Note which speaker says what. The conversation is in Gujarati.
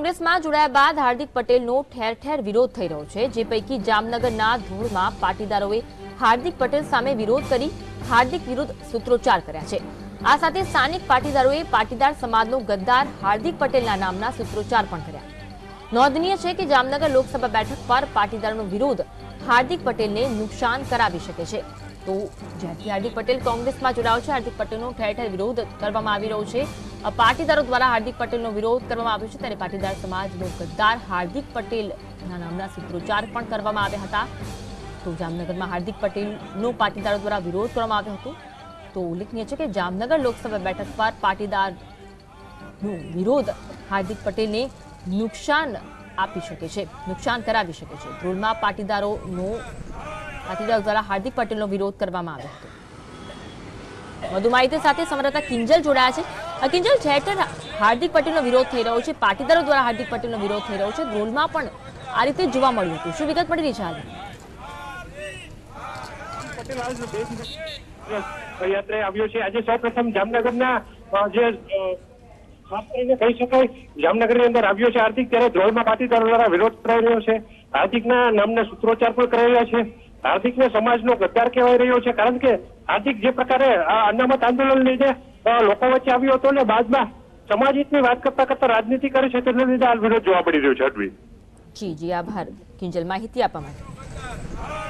Speaker 1: કોંગ્રેસમાં જોડાયા બાદ હાર્દિક પટેલનો ઠેર ઠેર વિરોધ થઈ રહ્યો છે, જે પૈકી જામનગરના ધૂળમાં પાટીદારોએ હાર્દિક પટેલ સામે વિરોધ કરી હાર્દિક વિરુદ્ધ સૂત્રોચ્ચાર કર્યા છે. આ સાથે સ્થાનિક પાટીદારોએ પાટીદાર સમાજનો ગદ્દાર હાર્દિક પટેલના નામના સૂત્રોચ્ચાર પણ કર્યા. નોંધનીય છે કે જામનગર લોકસભા બેઠક પર પાટીદારોનો વિરોધ હાર્દિક પટેલને નુકસાન કરાવી શકે છે. તો જ્યાંથી હાર્દિક પટેલ કોંગ્રેસમાં જોડાયો છે, હાર્દિક પટેલનો ઠેર ઠેર વિરોધ કરવામાં આવી રહ્યો છે. પાટીદારો દ્વારા હાર્દિક પટેલનો વિરોધ કરવામાં આવ્યો છે, ત્યારે પાટીદાર સમાજનો ગદ્દાર હાર્દિક પટેલના નામના સૂત્રોચ્ચાર પણ કરવામાં આવ્યા હતા. તો જામનગરમાં હાર્દિક પટેલનો પાટીદારો દ્વારા વિરોધ કરવામાં આવ્યો હતો. તો ઉલ્લેખનીય છે કે જામનગર લોકસભા બેઠક પર પાટીદારનો વિરોધ હાર્દિક પટેલને નુકસાન આપી શકે છે, નુકસાન કરાવી શકે છે. ધ્રોલમાં પાટીદારોનો, પાટીદારો દ્વારા હાર્દિક પટેલનો વિરોધ કરવામાં આવ્યો હતો. વધુ માહિતી સાથે સમરતા કિંજલ જોડાયા છે. કિંજલ ઠેર હાર્દિક પટેલનો વિરોધ થઈ રહ્યો છે, પાટીદારો દ્વારા હાર્દિક પટેલનો વિરોધ થઈ રહ્યો છે, ધ્રોલમાં પણ આ રીતે જોવા મળ્યું હતું. શું વિગત મળી રહી છે હાલ?
Speaker 2: આવ્યો છે. આજે સૌપ્રથમ જામનગરના જે કહી શકાય, જામનગરની અંદર આવ્યો છે હાર્દિક, ત્યારે ધ્રોળમાં પાટીદારો દ્વારા વિરોધ કરાઈ રહ્યો છે. હાર્દિકના નામના સૂત્રોચ્ચાર પણ કરાઈ રહ્યા છે. હાર્દિકને સમાજનો ગદ્દાર કહેવાય રહ્યો છે, કારણ કે હાર્દિક જે પ્રકારે આ અનામત આંદોલન લીધે લોકો વચ્ચે આવ્યો હતો ને બાદમાં સમાજ હિતની વાત કરતા કરતા રાજનીતિ કરે છે, તેના લીધે આ વિરોધ જોવા મળી રહ્યો છે, અડવી.
Speaker 1: જી જી, આભાર. કિંજલ માહિતી આપવા માટે.